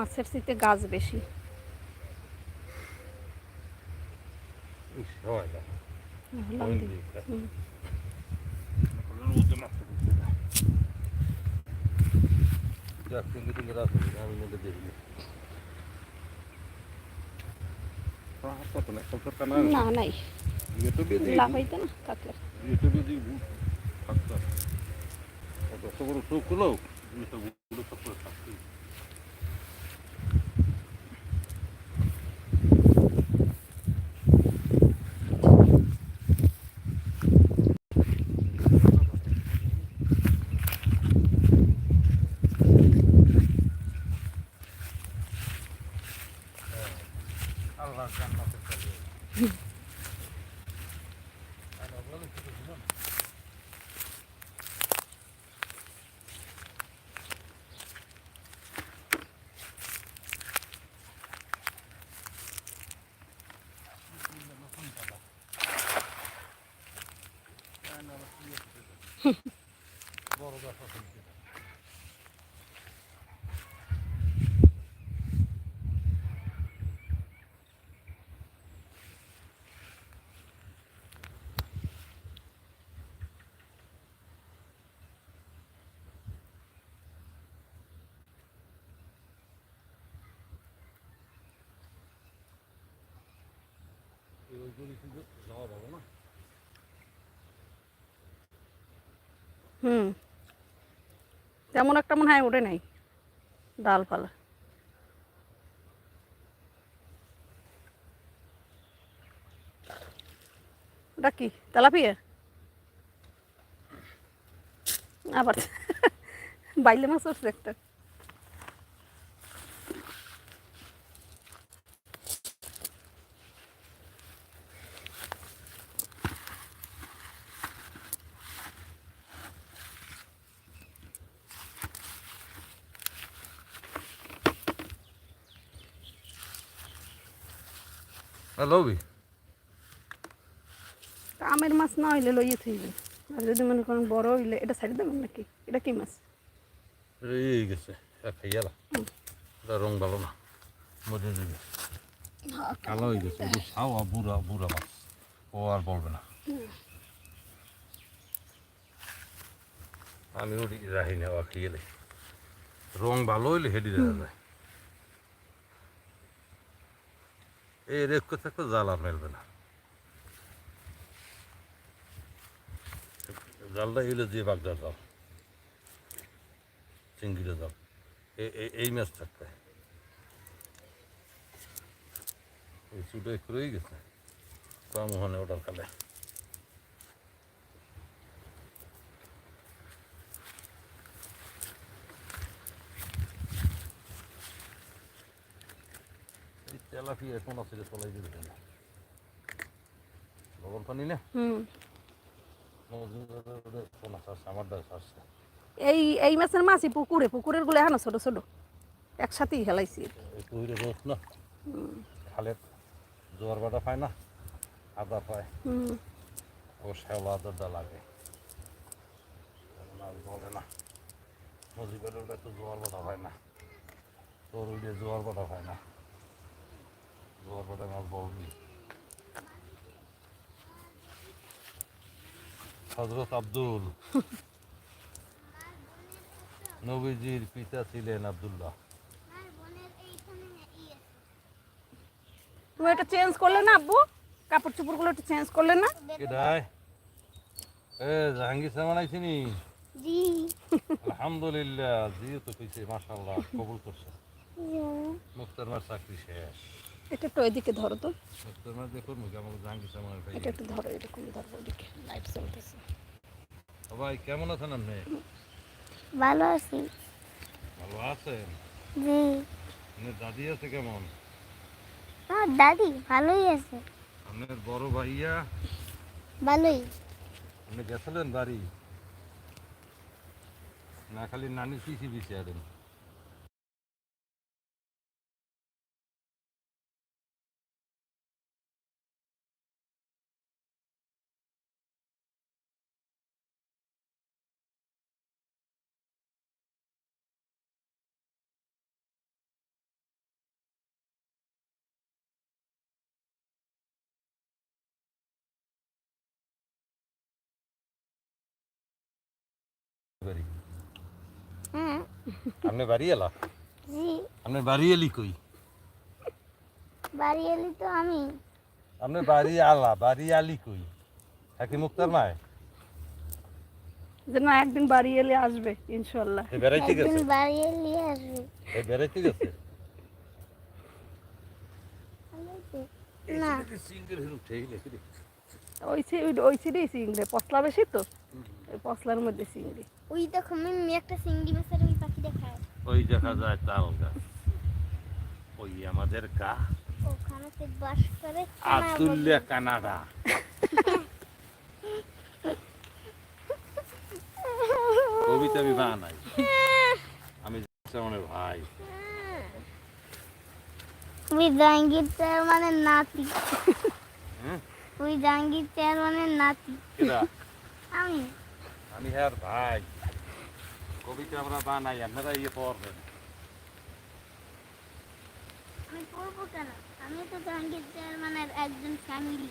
মাছের শীতে গাছ বেশি না। ওই দি। দিকটা। হুম। ওগুলোর মধ্যে মাছ ঢুকছে না। যাক, টিঙ্গি টিঙ্গি রাখো, আমি মধ্যে দেখিনি। হ্যাঁ, হাত পাতো না, সংসারটা না। না নাই ইউটিউবে দিয়ে- লাফাইতে না থাকলে ইউটিউবে দিয়ে ভূত থাকতো। অত এত বড় চোখ হলো, ইউটিউবগুলো সব করে থাকতো। আল্লাহর জান্নাতের কাছে। আর ওগুলো ছোট ছিল না। বড় গাছ আছে যেটা। এই ওইগুলি কিন্তু যাওয়া যাবে না হুম। তেমন একটা মনে হয় ওঠে নাই। ডাল ফালা ওটা কি? তেলাপিয়া? আবার বাইলে মাছ একটা। লবি? আমের মাছ না হইলে লইয়ে থইবে। আর যদি মনে করেন বড় হইলে এটা সাইড দেবেন নাকি? এটা কি মাছ? এই গেছে খাইয়ালা এটা রং ভালো না মজে দিবে কালো হয়ে গেছে সাওয়া বুড়া বুড়া মাছ। ও আর বলবে না। আমি ওটি রাহি নেওয়া খেয়েলে রং ভালো হইলে হেঁটে দেখা যায়। এই রেখো থাকো জাল আর মেলবে না। জালটা এলে দিয়ে বাগদার জাল চিংড়িটা জাল এই মাছ থাকবে। এই চুটো একটু রয়ে গেছে। কম হনে ওটার কালে। তেলাপিয়া এখন আছে রে তলাই দিবে কেন? লবণ পানি না? হুম। এই এই মাছের মাছই পুকুরে পুকুরেরগুলো এখনও ছোট ছোট। একসাথেই হেলাইছি। না। খালে জোয়ার বাটা পায় না আদা পায়। হুম। ও শ্যাওলা আদাটা লাগে। বলে না। মজিবের ওটা তো জোয়ার বাটা হয় না। তোর ওই জোয়ার বাটা হয় না। জোয়ার বাটা মাছ বলবি হজরত আব্দুল নবীজির পিতা ছিলেন আব্দুল্লাহ তুমি এটা চেঞ্জ করলে না আব্বু? কাপড় চোপড়গুলো একটু চেঞ্জ করলে না? কেডায় এ জাহাঙ্গীর সামান আইছিনি জি। আলহামদুলিল্লাহ জিও তো কইছে মাশাআল্লাহ কবুল করছে। মুক্তার মার চাকরি শেষ। এটা একটু এদিকে ধরো তো। এটা একটু ধরো এরকম ধরো ওদিকে লাইট চলতেছে ভাই কেমন আছেন আপনি? ভালো আছি। ভালো আছেন? জি। আপনার দাদি আছে কেমন? আমার দাদি ভালোই আছে। আপনার বড় ভাইয়া? ভালোই। আপনি গেছিলেন বাড়ি? না খালি নানি পিছি পিছি আছেন বাড়ি হ্যাঁ আপনি বাড়ি এলা? জি। আপনি বাড়ি এলি কই? বাড়ি এলি তো আমি। আপনি বাড়ি আলা বাড়ি আলি কই? থাকি মুক্তার মায়? যে না একদিন বাড়ি এলে আসবে ইনশাল্লাহ। এ বেড়াইতে গেছে? একদিন বাড়ি এলি আসবে। এ বেড়াইতে গেছে? না। ওই সে ওই- সিঁড়ি চিংড়ি পশলা বেশি তো? ওই পশলার মধ্যে চিংড়ি। ওই দেখো মিমি একটা সিঙ্গি মাছের ওই পাখি দেখায়। ওই দেখা যায় তাল গাছ। ওই আমাদের গা ওখানে বাস করে আতুল্যা কানাডা। কবিতা আমি বানাই আমি আমার ভাই। ওই জাহাঙ্গীর চেয়ারম্যানের নাতি? ওই জাহাঙ্গীর চেয়ারম্যানের নাতি। আমি। আমি হ্যাঁ ভাই। কবিতা আমরা বানাই আপনারা ইয়ে পড়বেন। আমি পড়ব কেন? আমি তো জাহাঙ্গীর চেয়ারম্যানের একজন ফ্যামিলি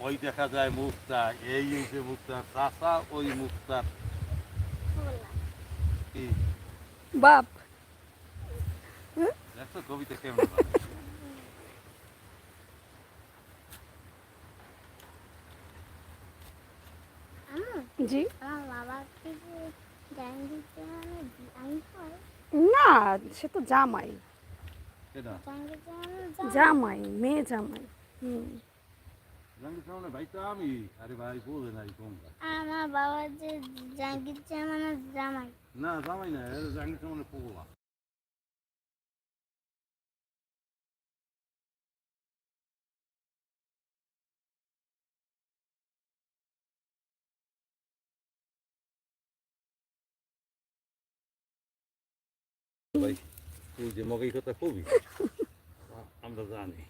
ওই দেখা যায় মুক্তা এই হচ্ছে মুক্তার চাষা ওই মুক্তার বাপ। দেখো কবিতা কেমন জি জাহাঙ্গীর না সে তো জামাই? জাহাঙ্গীর জামাই মেয়ে জামাই হুম। আমার বাবা যে জাহাঙ্গীর জামাই। না জামাই না জানি সামনে পোগলা তুই যে মগেই কথা কবি আমরা জানি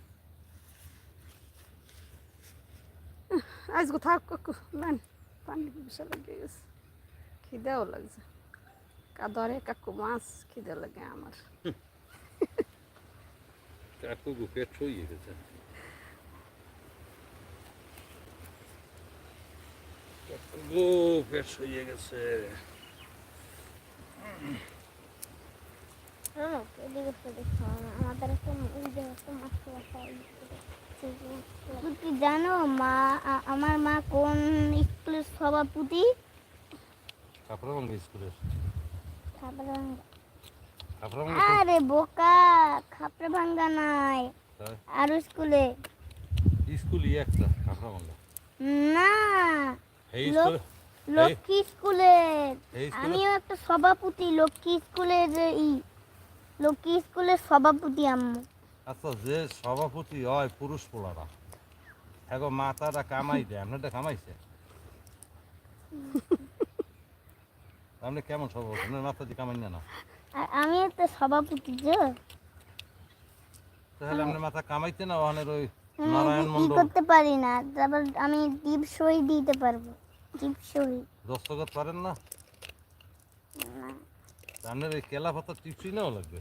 আজকে থাক কাকু নেন পানি বিশাল লেগে গেছে খিদেও লাগছে কাদরে কাকু মাছ খিদে লাগে আমার কাকু পেট ছইয়ে গেছে কাকু পেট ছইয়ে গেছে কি জানো মা আমার মা কোন স্কুলের সভাপতি? স্কুলের। কাপড়াবঙ্গ। আরে বোকা খাপড়া ভাঙ্গা নাই আর স্কুলে? স্কুলই একটা না লক্ষ্মী স্কুলের। স্কুলে আমিও একটা সভাপতি লক্ষ্মী স্কুলের যে ই। লক্ষ্মী স্কুলের সভাপতি আম্মু। আচ্ছা যে সভাপতি হয় পুরুষ পোলারা হ্যাঁ গো মাথাটা কামাই দেয় আপনারটা কামাইছে? আপনি কেমন সভাপতি? আপনার মাথা দিয়ে কামাই না। আমি একটা সভাপতি যে। তাহলে আপনার মাথা কামাইতে না ওখানের ওই নারায়ণ মন্ডল করতে পারি না তারপর আমি টিপ সই দিতে পারব টিপ সই। দস্তখত পারেন না? আপনার এই কেলা পাতা টিপসি লাগবে।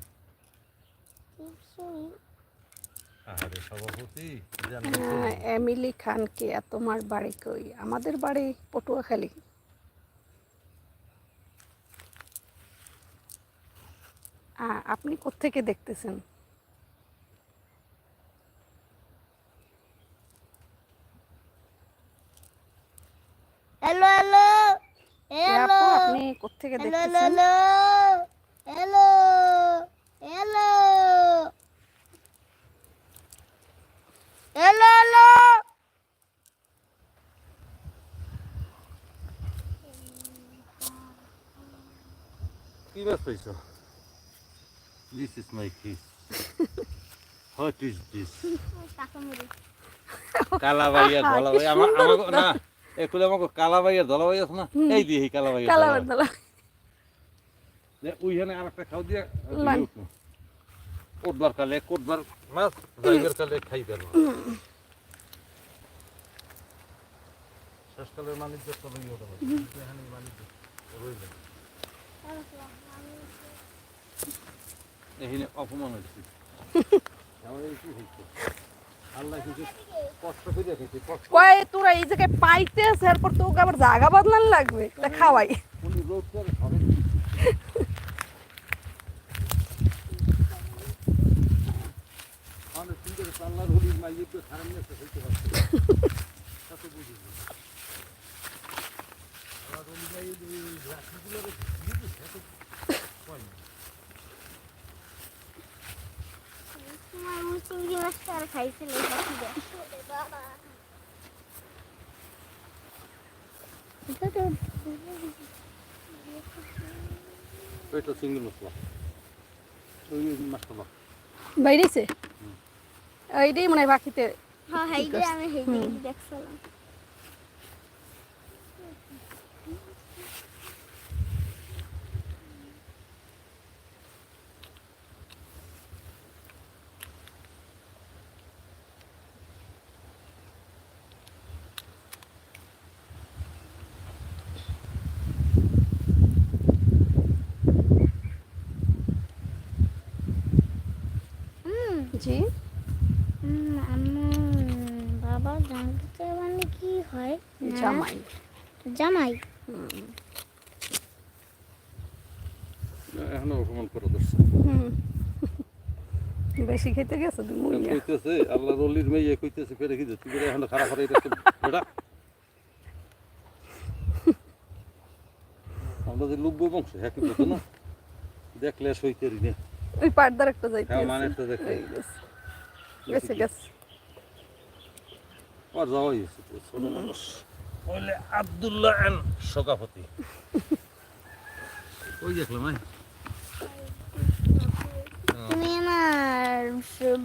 আরে সভাপতি হ্যাঁ, এমিলি খানকে আর তোমার বাড়ি কই? আমাদের বাড়ি পটুয়াখালী। আপনি কোত্থেকে দেখতেছেন? হ্যালো হ্যালো হ্যালো আপু আপনি কোত্থেকে হ্যালো দেখতেছেন হ্যালো হ্যালো হ্যালো হ্যালো কি মাছ পাইছো this is my fish what is this কাকামুড়ি কালাবাইয়া ধলাবাই আমার আমাকে না একটু আমাকে কালাবাইয়া ধলাবাই আছে না? এই দিয়ে এই কালাবাইয়া কালাবার দালা ওইখানে আর একটা খাও দিয়ে। কোটবার কালে কোটবার মাছ জায়গার কালে খাই পেল শেষকালের মানিজ্য চলে গিয়ে ওটা এখানে মানিজ্য রইল এখানে অপমান হয়েছে। আমার এই কি হয়েছে আল্লাহ কিছু কষ্ট করে কয় তোরা এই জায়গায় পাইতেছে এরপর তোকে আবার জায়গা বদলান লাগবে। তা খাওয়াই। উনি রোদ করে হবে আমাদের সুন্দর পাল্লার হলির মাইয়ে তো খারাপ নেই হইতে পারছে কত বুঝি আমার হলি মাইয়ে যে রাশিগুলো দিয়ে দিচ্ছে এত কয় না। তোমার মুই চিংড়ি মাছটা আর খাইছিল ওইটা সিঙ্গেল মশলা ওই মাছটা বাইরেছে এইটাই মনে হয় বাকিতে হ্যাঁ আমি দেখছিলাম হুম জি হুম, আমার বাবা জানতে চায় মানে কি হয় না, জামাই জামাই? এখনও অপমান করে ধরছে। বেশি খেতে গেছো তুমি কইতেছে আল্লাহ রলির মেয়ে কইতেছে ফেরে কি তুই করে এখন খারাপ বেটা আমরা যে লুব্য বংশ হ্যাঁ কি বলতো না? দেখলে সইতে রিনে ওই পার্দার একটা যাইতে হ্যাঁ, মানে একটা দেখতে। গেছে। গেছে গেছে। আর যাওয়াই হয়েছে ছোট মানুষ বলে আব্দুল্লাহ এন সকাপতি ওই দেখলাম হ্যাঁ তুমি আমার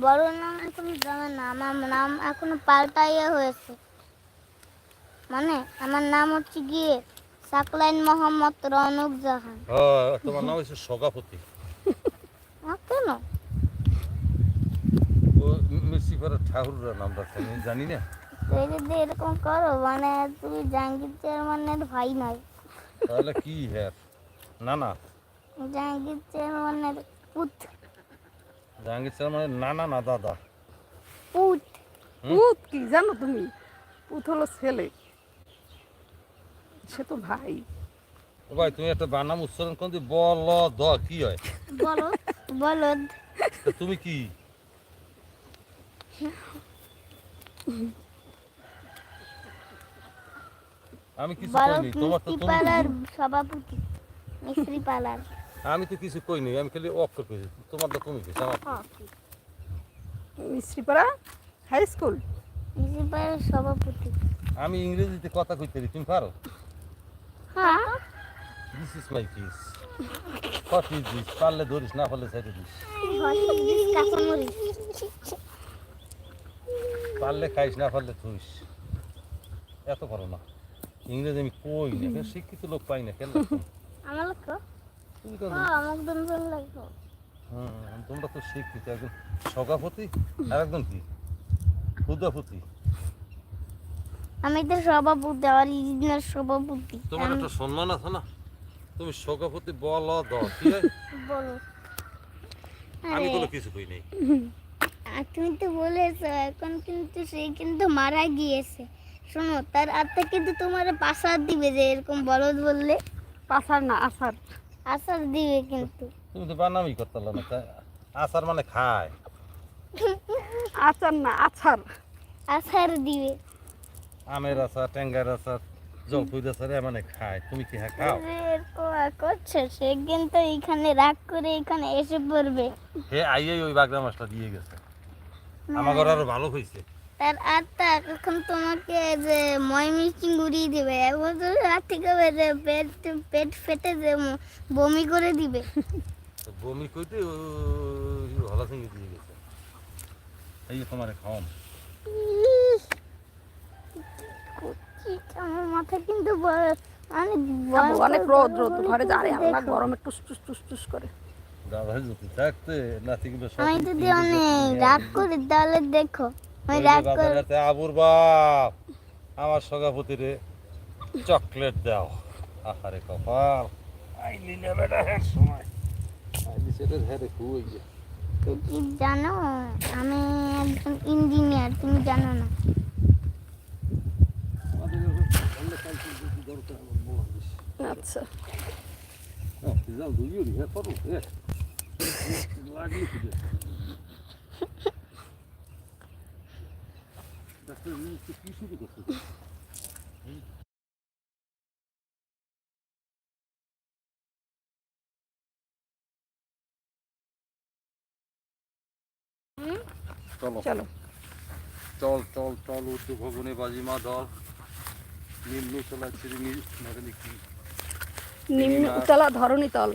বড় নাম এখন জানো না আমার নাম এখনও পাল্টাইয়া হয়েছে মানে আমার নাম হচ্ছে গিয়ে সাকলাইন মোহাম্মদ রনক জাহান হ্যাঁ তোমার নাম হচ্ছে সকাপতি কেন ও মির্সিপাড়ার ঠাকুরের নাম রাখছে আমি জানি না তুই যদি এরকম করো মানে তুই জাহাঙ্গীর চেয়ারম্যানের ভাই নয়। তাহলে কি হ্যাঁ না না। জাহাঙ্গীর চেয়ারম্যানের পুত। জাহাঙ্গীর স্যার মানে না না না দাদা। পুত। পুত কি জানো তুমি? পুত হলো ছেলে। সে তো ভাই। ও ভাই তুমি একটা বানাম উচ্চারণ কোন বল দ কি হয়? বলো বলদ তুমি কি? আমি কিছু কইনি তোমার তো পাড়ার সভাপতি মিস্ত্রি পাড়ার আমি তো কিছু কইনি আমি খালি অক্ষর কইছি তোমার তো তুমি কইছো আমার মিস্ত্রিপাড়া হাই স্কুল মিস্ত্রি পাড়ার সভাপতি। আমি ইংরেজিতে কথা কইতে পারি তুমি পারো? হ্যাঁ। This is my kiss what is this পারলে ধরিস না পারলে ছেড়ে দিস। পারলে খাইস না পারলে থুইস। এত পারো না। ইংরেজি আমি কই না কেন শিক্ষিত লোক পাই না কেন আমার লোক? তুমি তো হ্যাঁ আমার দুজন লাগবে। হুম, তোমরা তো শিক্ষিত একজন সভাপতি আর একজন কি? ক্ষুদাপতি আমি তো সভাপতি অরিজিনাল সভাপতি। তোমার একটা সম্মান আছে না? তুমি সভাপতি বল দ কি হয়? বলো। আমি কোনো কিছু কই নাই। তুমি তো বলেছ এখন কিন্তু সে কিন্তু মারা গিয়েছে। শোনো তার আত্মা কিন্তু তোমার পাসার দিবে যে এরকম বলদ বললে। পাশার না আসার আসার দিবে কিন্তু। তুমি তো বানামি করতে না তাই আচার মানে খায়। আচার না আছার আসার দিবে। আমের আচার ট্যাঙ্গার আচার জলপুর আচার মানে খায়। তুমি কি হ্যাঁ খাও? করছে সে কিন্তু এখানে রাগ করে এখানে এসে পড়বে। হে আইয়ে ওই বাগদা মাছটা দিয়ে গেছে। আমার ঘর আরও ভালো হয়েছে তার আত্মা এখন তোমাকে যে ময়মিচিং উড়িয়ে দিবে? এবছর রাত থেকে বেড়ে পেট পেট ফেটে যে বমি করে দিবে। তো বমি ভালো সঙ্গে দিয়ে গেছে। এই তোমার আমার মাথা কিন্তু মানে অনেক রোদ রোদ ঘরে আল্লাহ। গরমে টুস টুস টুস টুস করে। দাদা যদি থাকতে নাতি আমি যদি অনেক রাগ করি তাহলে দেখো। আবুর বাপ আমার সভাপতি রে চকলেট দাও। আহারে কপাল। আইলি না বেটা হ্যাঁ সময়। আইলি সেটা হ্যাঁ রে খুব তুই জানো? আমি একজন ইঞ্জিনিয়ার তুমি জানো না। আচ্ছা। হ্যাঁ, যাও, দুই হ্যাঁ, করো, হ্যাঁ। লাগলে কি দিয়ে? ডাক্তার, এই তো কি শুরু করছ? চলো। চলো। চল উচ্চ ভবনে বাজিমা দল নিম্ন তলা শ্রেণি নাগরিক নিম্ন তলা ধরণী তল।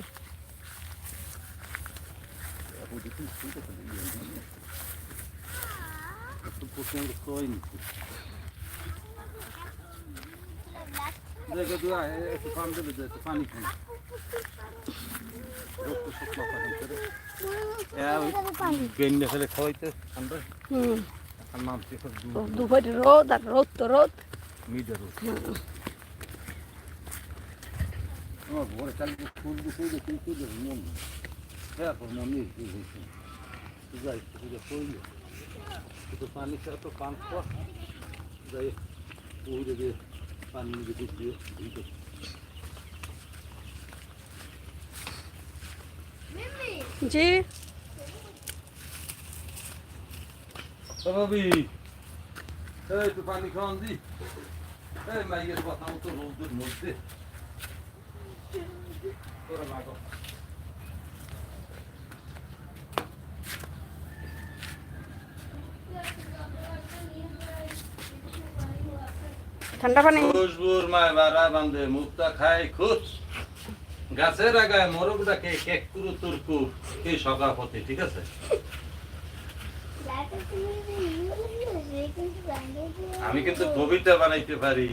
দুপুরে রোদ আর রোদ তো রোদ মিডার আমার ঘরে কালকে ফুল দেখি তুই দেখি মন হয়েছে তুই যাই তুই কইলে তো পানি ছাড়া তো পান খাওয়া যাই ওই দিয়ে পানি নিয়ে দিয়ে দিয়ে দিয়ে জি বাবি এই তুই পানি খাওয়ান দি এই মাইয়ের কথা মতো রোদের মধ্যে তোরা লাগো ঠান্ডা পানি? খুশবুর মায় বারা বান্ধে মুক্তা খায় খুশ। গাছের আগায় মোরগ ডাকে কেক কুরু তুরকু। এই সকাপতি ঠিক আছে? আমি কিন্তু কবিতা বানাইতে পারি।